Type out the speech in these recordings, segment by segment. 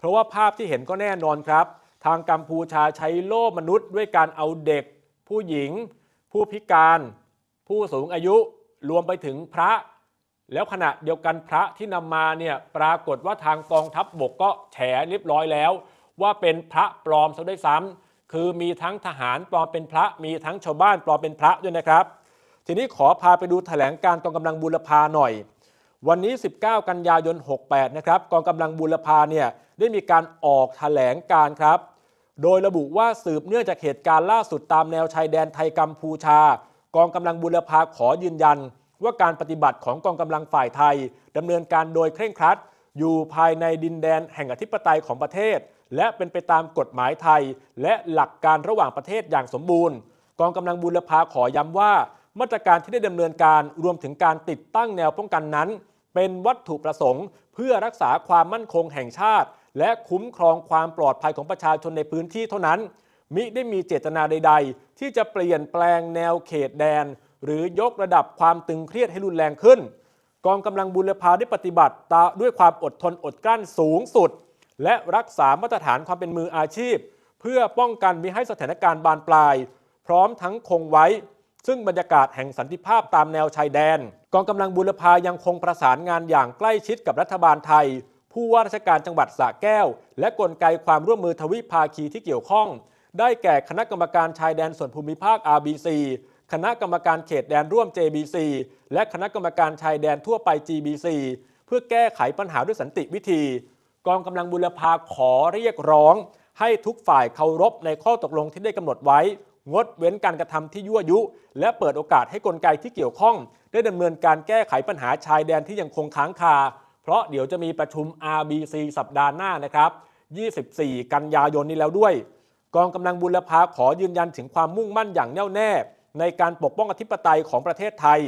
เพราะว่าภาพที่เห็นก็แน่นอนครับ ทางกัมพูชาใช้โล่มนุษย์ ด้วยการเอาเด็ก ผู้หญิง ผู้พิการ ผู้สูงอายุรวมไปถึงพระ แล้วขณะเดียวกันพระที่นำมาเนี่ยปรากฏว่าทางกองทัพบบกก็แฉเรียบร้อยแล้ว ว่าเป็นพระปลอมซะด้วยซ้ำคือมีทั้งทหารปลอมเป็นพระมีทั้งชาวบ้านปลอมเป็นพระด้วยนะครับ ทีนี้ขอพาไปดูแถลงการกองกำลังบูรพาหน่อย วันนี้ 19 กันยายน 68 นะครับกองกำลังบูรพาเนี่ยได้มีการออกแถลงการครับ โดยระบุว่าสืบเนื่องจากเหตุการณ์ล่าสุดตามแนวชายแดนไทยกัมพูชา กองกำลังบูรพาขอยืนยัน ว่าการปฏิบัติของกองกำลังฝ่ายไทยดำเนินการโดยเคร่งครัด อยู่ภายในดินแดนแห่งอธิปไตยของประเทศ และเป็นไปตามกฎหมายไทย และหลักการระหว่างประเทศอย่างสมบูรณ์ กองกำลังบูรพาขอย้ำว่า มาตรการที่ได้ดำเนินการรวมถึงการติดตั้งแนวป้องกันนั้น เป็นวัตถุประสงค์ เพื่อรักษาความมั่นคงแห่งชาติ และคุ้มครองความปลอดภัยของประชาชนในพื้นที่เท่านั้น มิได้มีเจตนาใด ๆ ที่จะเปลี่ยนแปลงแนวเขตแดน หรือยกระดับความตึงเครียดให้รุนแรงขึ้น กองกำลังบุรพาได้ปฏิบัติตาด้วยความอดทนอดกลั้นสูงสุด และรักษามาตรฐานความเป็นมืออาชีพ เพื่อป้องกันมิให้สถานการณ์บานปลาย พร้อมทั้งคงไว้ ซึ่งบรรยากาศแห่งสันติภาพตามแนวชายแดน กองกำลังบุรพายังคงประสานงานอย่างใกล้ชิดกับรัฐบาลไทย ผู้ว่าราชการจังหวัดสระแก้ว และกลไกความร่วมมือทวิภาคีที่เกี่ยวข้อง ได้แก่คณะกรรมการชายแดนส่วนภูมิภาค RBC คณะกรรมการเขตแดนร่วม JBC และคณะกรรมการชายแดนทั่วไป GBC เพื่อแก้ไขปัญหาด้วยสันติวิธี กองกำลังบุรพาขอเรียกร้อง ให้ทุกฝ่ายเคารพในข้อตกลงที่ได้กำหนดไว้ งดเว้นการกระทำที่ยั่วยุ และเปิดโอกาสให้กลไกที่เกี่ยวข้อง ได้ดำเนินการแก้ไขปัญหาชายแดนที่ยังคงค้างคา เพราะเดี๋ยวจะมีประชุม RBC สัปดาห์หน้านะครับ 24 กันยายนนี้แล้วด้วย กองกำลังบุรพาขอยืนยันถึงความมุ่งมั่นอย่างแน่วแน่ ในการปกป้องอธิปไตยของประเทศไทย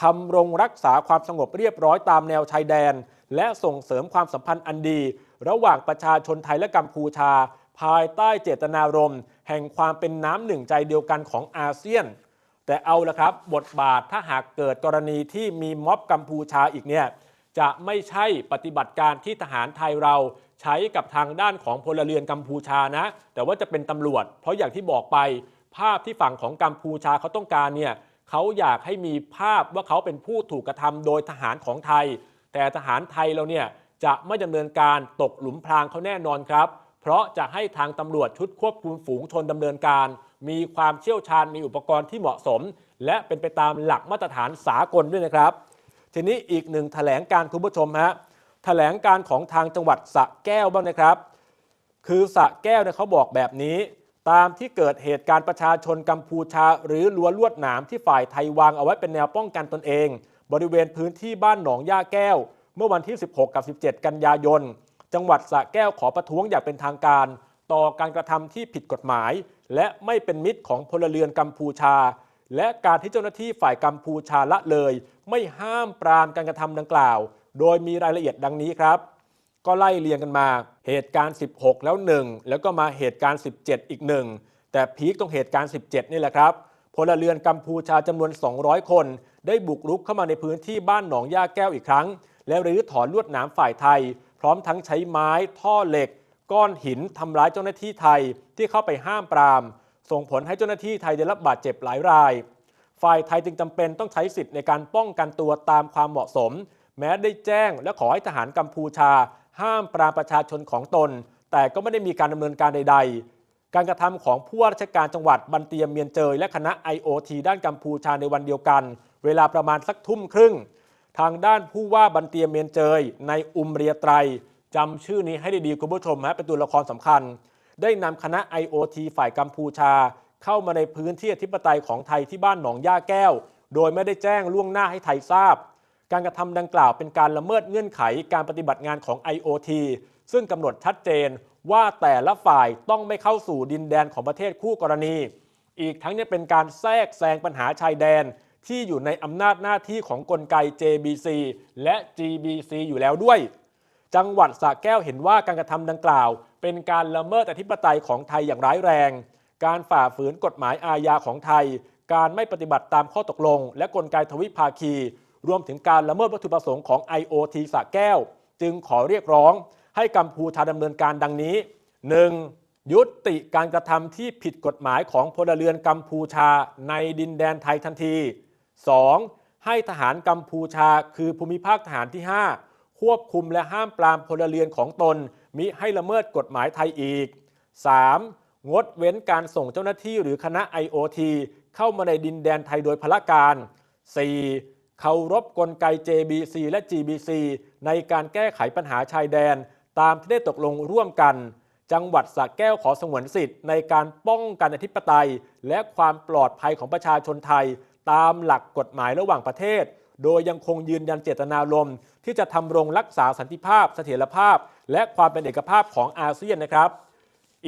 ทำรงรักษาความสงบเรียบร้อยตามแนวชายแดน และส่งเสริมความสัมพันธ์อันดี ระหว่างประชาชนไทยและกัมพูชา ภายใต้เจตนารมณ์ แห่งความเป็นน้ำหนึ่งใจเดียวกันของอาเซียน แต่เอาละครับบทบาทถ้าหากเกิดกรณีที่มีม็อบกัมพูชาอีกเนี่ยจะไม่ใช่ปฏิบัติการที่ทหารไทยเราใช้กับทางด้านของพลเรือนกัมพูชานะ แต่ว่าจะเป็นตำรวจ เพราะอย่างที่บอกไป ภาพที่ฝั่งของกัมพูชาเขาต้องการเนี่ยเขาอยากให้มีภาพว่าเขาเป็นผู้ถูกกระทำโดยทหารของไทย แต่ทหารไทยเราเนี่ยจะไม่ดำเนินการตกหลุมพรางเขาแน่นอนครับ เพราะจะให้ทางตำรวจชุดควบคุมฝูงชนดำเนินการ มีความเชี่ยวชาญมีอุปกรณ์ที่เหมาะสม และเป็นไปตามหลักมาตรฐานสากลด้วยนะครับ ทีนี้อีกหนึ่งแถลงการคุณผู้ชมฮะแถลงการของทางจังหวัดสะแก้วบ้างนะครับ คือสะแก้วเนี่ยเขาบอกแบบนี้ ตามที่เกิดเหตุการณ์ประชาชนกัมพูชา หรือรั้วลวดหนามที่ฝ่ายไทยวางเอาไว้เป็นแนวป้องกันตนเอง บริเวณพื้นที่บ้านหนองย่าแก้ว เมื่อวันที่ 16 กับ 17 กันยายนจังหวัดสะแก้วขอประท้วงอย่างเป็นทางการ ต่อการกระทำที่ผิดกฎหมาย และไม่เป็นมิตรของพลเรือนกัมพูชา และการที่เจ้าหน้าที่ฝ่ายกัมพูชาละเลย ไม่ห้ามปรามการกระทำดังกล่าว โดยมีรายละเอียดดังนี้ครับ ก็ไล่เรียงกันมา เหตุการณ์ 16 แล้วหนึ่งแล้วก็มาเหตุการณ์ 17 อีกหนึ่งแต่พีคตรงเหตุการณ์ 17 นี่แหละครับพลเรือนกัมพูชาจำนวน 200 คน ได้บุกรุกเข้ามาในพื้นที่บ้านหนองย่าแก้วอีกครั้ง แล้วรื้อถอนลวดหนามฝ่ายไทย พร้อมทั้งใช้ไม้ ท่อเหล็ก ก้อนหินทำร้ายเจ้าหน้าที่ไทยที่เข้าไปห้ามปราม ส่งผลให้เจ้าหน้าที่ไทยได้รับบาดเจ็บหลายราย ฝ่ายไทยจึงจำเป็นต้องใช้สิทธิ์ในการป้องกันตัวตามความเหมาะสม แม้ได้แจ้งและขอให้ทหารกัมพูชา ห้ามปรามประชาชนของตน แต่ก็ไม่ได้มีการดำเนินการใด ๆ การกระทำของผู้ว่าราชการจังหวัดบันเตียมเมียนเจยและคณะ IOT ด้านกัมพูชาในวันเดียวกัน เวลาประมาณสักทุ่มครึ่ง ทางด้านผู้ว่าบันเตียมเมียนเจยในอุมเรียไตร จำชื่อนี้ให้ดีๆคุณผู้ชมฮะเป็นตัวละครสำคัญ ได้นำคณะ IOT ฝ่ายกัมพูชา เข้ามาในพื้นที่อธิปไตยของไทยที่บ้านหนองย่าแก้ว โดยไม่ได้แจ้งล่วงหน้าให้ไทยทราบ การกระทำดังกล่าวเป็นการละเมิดเงื่อนไขการปฏิบัติงานของ IOT ซึ่งกำหนดชัดเจนว่าแต่ละฝ่ายต้องไม่เข้าสู่ดินแดนของประเทศคู่กรณี อีกทั้งยังเป็นการแทรกแซงปัญหาชายแดน ที่อยู่ในอำนาจหน้าที่ของกลไก JBC และ GBC อยู่แล้วด้วย จังหวัดสระแก้วเห็นว่าการกระทำดังกล่าว เป็นการละเมิดอธิปไตยของไทยอย่างร้ายแรง การฝ่าฝืนกฎหมายอาญาของไทย การไม่ปฏิบัติตามข้อตกลง และกลไกทวิภาคี รวมถึงการละเมิดวัตถุประสงค์ของ IOT สระแก้ว จึงขอเรียกร้อง ให้กัมพูชาดำเนินการดังนี้ 1. ยุติการกระทำที่ผิดกฎหมายของพลเรือนกัมพูชาในดินแดนไทยทันที 2. ให้ทหารกัมพูชาคือภูมิภาคทหารที่ 5 ควบคุมและห้ามปรามพลเรือนของตน มิให้ละเมิดกฎหมายไทยอีก 3. งดเว้นการส่งเจ้าหน้าที่หรือคณะ IOT เข้ามาในดินแดนไทยโดยพละการ 4. เคารพกลไก JBC และ GBC ในการแก้ไขปัญหาชายแดน ตามที่ได้ตกลงร่วมกัน จังหวัดสระแก้วขอสงวนสิทธิ์ในการป้องกันอธิปไตย และความปลอดภัยของประชาชนไทย ตามหลักกฎหมายระหว่างประเทศ โดยยังคงยืนยันเจตนารมณ์ที่จะทำรงรักษาสันติภาพ เสถียรภาพ และความเป็นเอกภาพของอาเซียนนะครับ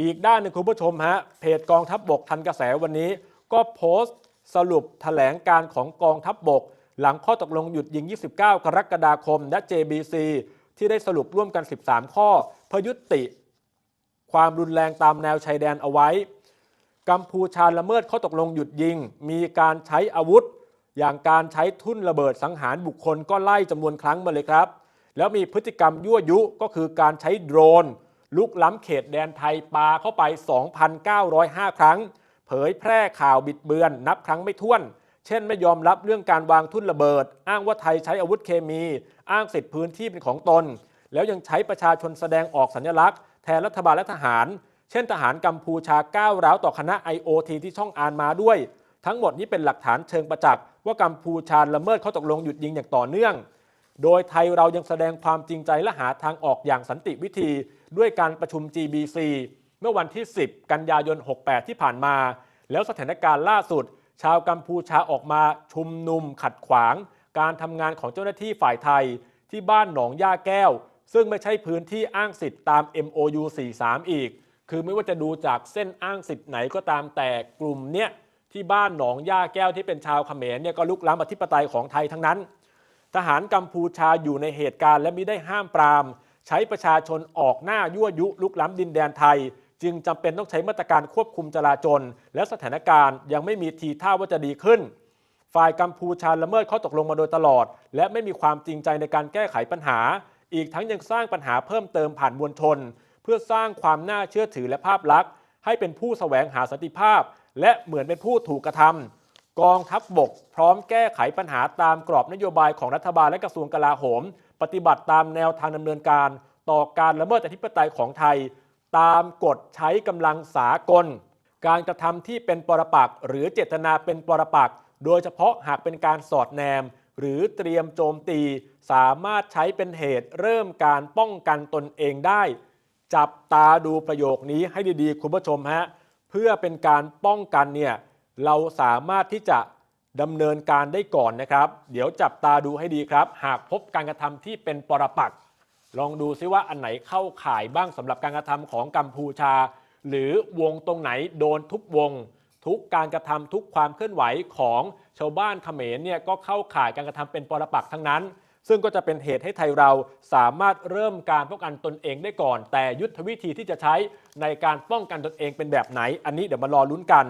อีกด้านหนึงคุณผู้ชมฮะเพจกองทัพบบกทันกระแสวันนี้ ก็โพสต์สรุปแถลงการของกองทัพบบก หลังข้อตกลงหยุดยิง 29 กรกฎาคม และ JBC ที่ได้สรุปร่วมกัน 13 ข้อเพื่อยุติ ความรุนแรงตามแนวชายแดนเอาไว้กัมพูชาละเมิดข้อตกลงหยุดยิง มีการใช้อาวุธ อย่างการใช้ทุ่นระเบิดสังหารบุคคลก็ไล่จำนวนครั้งมาเลยครับ แล้วมีพฤติกรรมยั่วยุก็คือการใช้โดรน ลุกล้ำเขตแดนไทยปาเข้าไป 2,905 ครั้ง เผยแพร่ข่าวบิดเบือน นับครั้งไม่ถ้วน เช่นไม่ยอมรับเรื่องการวางทุ่นระเบิด อ้างว่าไทยใช้อาวุธเคมี อ้างสิทธิพื้นที่เป็นของตน แล้วยังใช้ประชาชนแสดงออกสัญลักษณ์แทนรัฐบาลและทหาร เช่นทหารกัมพูชาก้าวร้าวต่อคณะ IOT ที่ช่องอานมาด้วย ทั้งหมดนี้เป็นหลักฐานเชิงประจักษ์ว่ากัมพูชาละเมิดข้อตกลงหยุดยิงอย่างต่อเนื่อง โดยไทยเรายังแสดงความจริงใจและหาทางออกอย่างสันติวิธี ด้วยการประชุม GBC เมื่อวันที่ 10 กันยายน 68 ที่ผ่านมา แล้วสถานการณ์ล่าสุด ชาวกัมพูชาออกมาชุมนุมขัดขวาง การทำงานของเจ้าหน้าที่ฝ่ายไทย ที่บ้านหนองย่าแก้ว ซึ่งไม่ใช่พื้นที่อ้างสิทธิ์ตาม MOU 43 อีก คือไม่ว่าจะดูจากเส้นอ้างสิทธิ์ไหนก็ตามแต่กลุ่มเนี้ย ที่บ้านหนองย่าแก้วที่เป็นชาวเขมรเนี่ยก็ลุกล้ำอธิปไตยของไทยทั้งนั้น ทหารกัมพูชาอยู่ในเหตุการณ์และมิได้ห้ามปราม ใช้ประชาชนออกหน้ายั่วยุลุกล้ำดินแดนไทย จึงจำเป็นต้องใช้มาตรการควบคุมจราจรและสถานการณ์ยังไม่มีทีท่าว่าจะดีขึ้น ฝ่ายกัมพูชาละเมิดข้อตกลงมาโดยตลอด และไม่มีความจริงใจในการแก้ไขปัญหา อีกทั้งยังสร้างปัญหาเพิ่มเติมผ่านมวลชน เพื่อสร้างความน่าเชื่อถือและภาพลักษณ์ให้เป็นผู้แสวงหาสันติภาพ และเหมือนเป็นผู้ถูกกระทำกองทัพบบก พร้อมแก้ไขปัญหาตามกรอบนโยบายของรัฐบาลและกระทรวงกลาโหม ปฏิบัติตามแนวทางดำเนินการ ต่อการละเมิดอธิปไตยของไทย ตามกฎใช้กำลังสากล การกระทำที่เป็นปรปักษ์หรือเจตนาเป็นปรปักษ์โดยเฉพาะหากเป็นการสอดแนม หรือเตรียมโจมตี สามารถใช้เป็นเหตุเริ่มการป้องกันตนเองได้ จับตาดูประโยคนี้ให้ดีๆ คุณผู้ชมฮะ เพื่อเป็นการป้องกันเนี่ยเราสามารถที่จะดำเนินการได้ก่อนนะครับ เดี๋ยวจับตาดูให้ดีครับ หากพบการกระทำที่เป็นปรปักษ์ลองดูซิว่าอันไหนเข้าข่ายบ้างสำหรับการกระทำของกัมพูชา หรือวงตรงไหนโดนทุกวง ทุกการกระทำทุกความเคลื่อนไหวของชาวบ้านเขมรเนี่ยก็เข้าข่ายการกระทำเป็นปรปักษ์ทั้งนั้น ซึ่งก็จะเป็นเหตุให้ไทยเราสามารถเริ่มการป้องกันตนเองได้ก่อน แต่ยุทธวิธีที่จะใช้ในการป้องกันตนเองเป็นแบบไหน อันนี้เดี๋ยวมารอลุ้นกัน